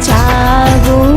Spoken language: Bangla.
যাব